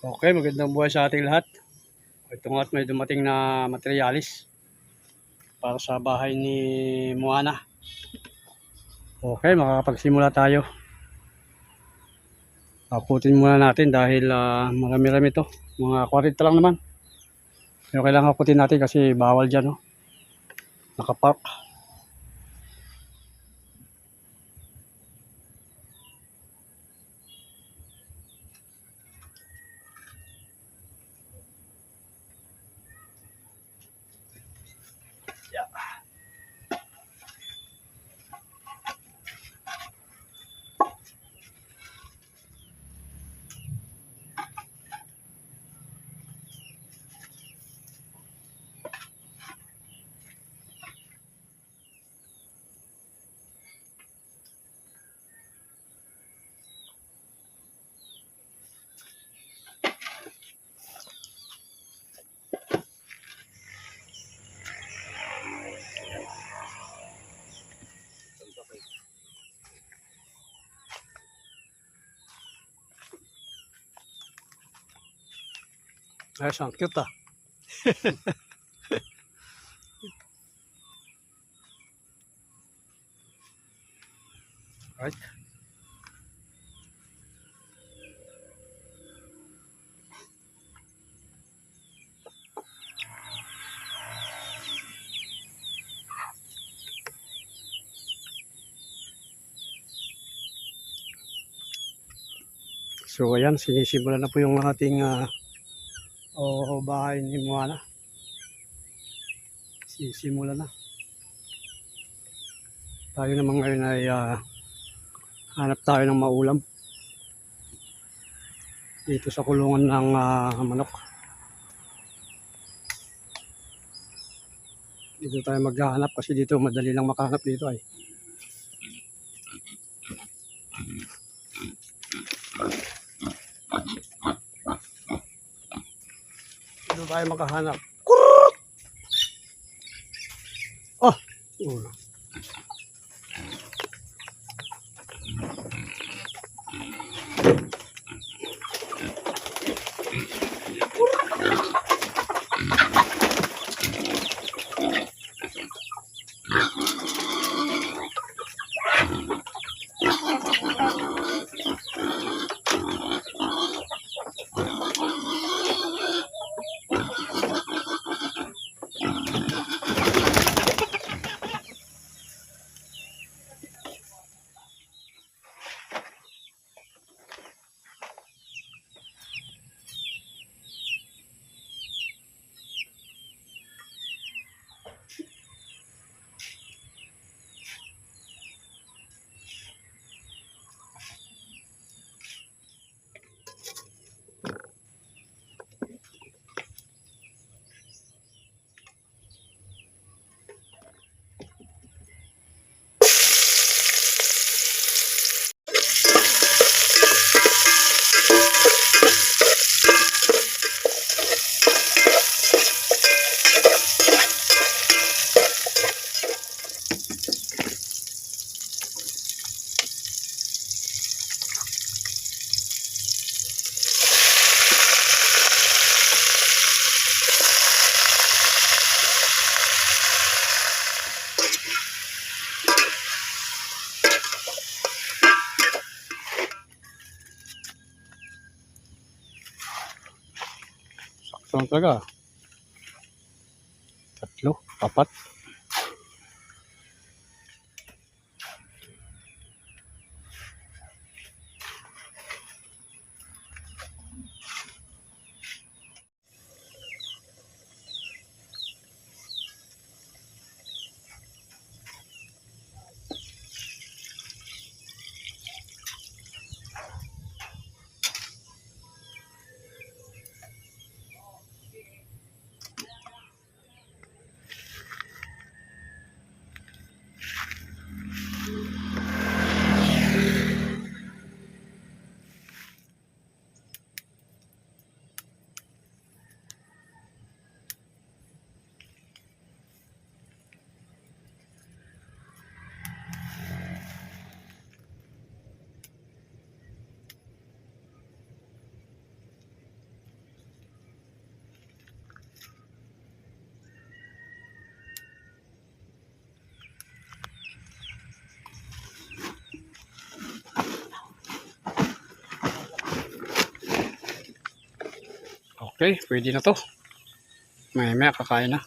Okay, magandang buhay sa ating lahat. Ito nga at may dumating na materialis para sa bahay ni Moana. Okay, makakapagsimula tayo. Aputin muna natin dahil ah, marami-rami to. Mga 40 lang naman. Pero kailangan aputin natin kasi bawal dyan. No? Nakapark. Ayos, ang cute ah. So ayan, sinisimula na po yung ating ah, o bahay ni Moana. Sisimula na. Tayo naman ngayon ay ah, hanap tayo ng maulam. Dito sa kulungan ng ah, manok. Dito tayo maghahanap kasi dito madali lang makahanap dito ay. Dito tayo makahanap. Kurut! Oh! Ulo. Sakto lang talaga. Tatlo, apat. Okay, pwede na to. May may kakain na.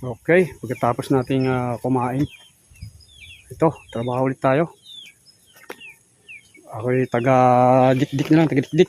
Okay, pagkatapos nating ah, kumain. Ito, trabaho ulit tayo. Ako'y taga dikdik na lang, taga dikdik.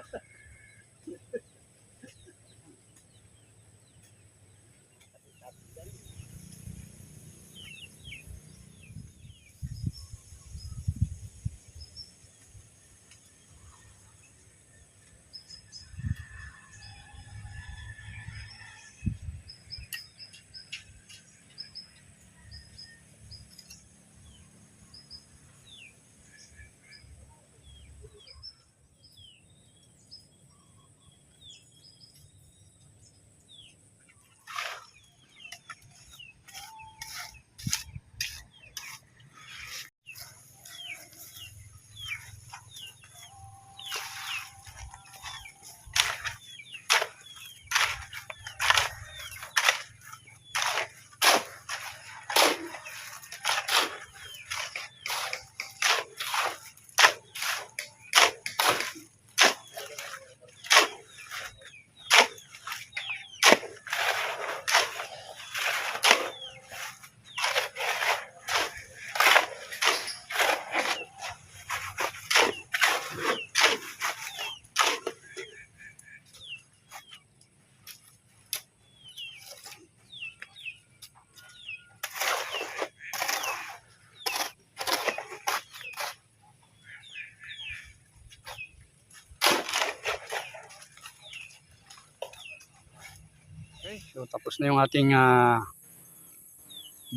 so tapos na yung ating ah,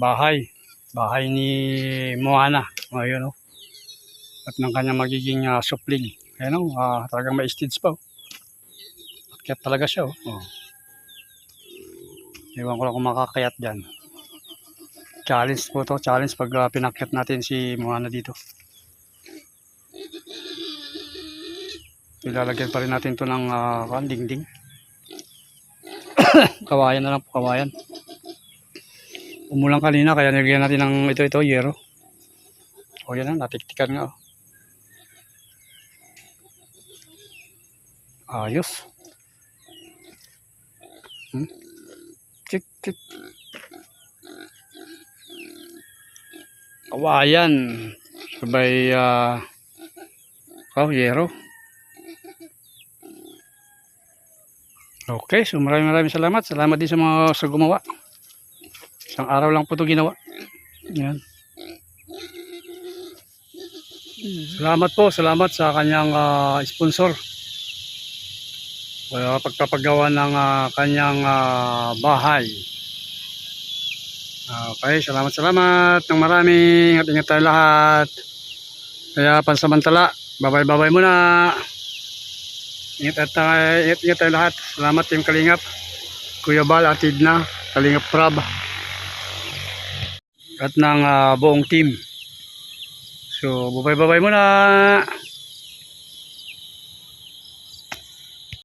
bahay. Bahay ni Moana. Ayun oh. At ng kanyang magiging ah, supling. Ayun oh, ah, talagang may stage pa oh. Kaya talaga siya oh. oh. Ewan ko lang kung makakayat dyan. Challenge po to, challenge pag ah, pinakyat natin si Moana dito. Ilalagyan pa rin natin to ng uh, dingding. kawayan na lang po, kawayan. Umulang kanina, kaya nilagyan natin ng ito, ito, yero. O yan na, natiktikan nga. oh. Ayos. Hmm? Tik, tik. Kawayan. Sabay, ah, oh, yero. Okay, so maraming maraming salamat. Salamat din sa mga sa gumawa. Isang araw lang po ito ginawa. Yan. Salamat po, salamat sa kanyang ah, sponsor. Kaya pagpapagawa ng ah, kanyang ah, bahay. Okay, salamat salamat ng marami. Ingat ingat tayo lahat. Kaya pansamantala, babay babay muna. Ingat at tayo, ingat, ingat tayo lahat. Salamat Team Kalingap. Kuya Bal, Atid na, Kalingap Prab. At ng ah, buong team. So, babay-babay muna.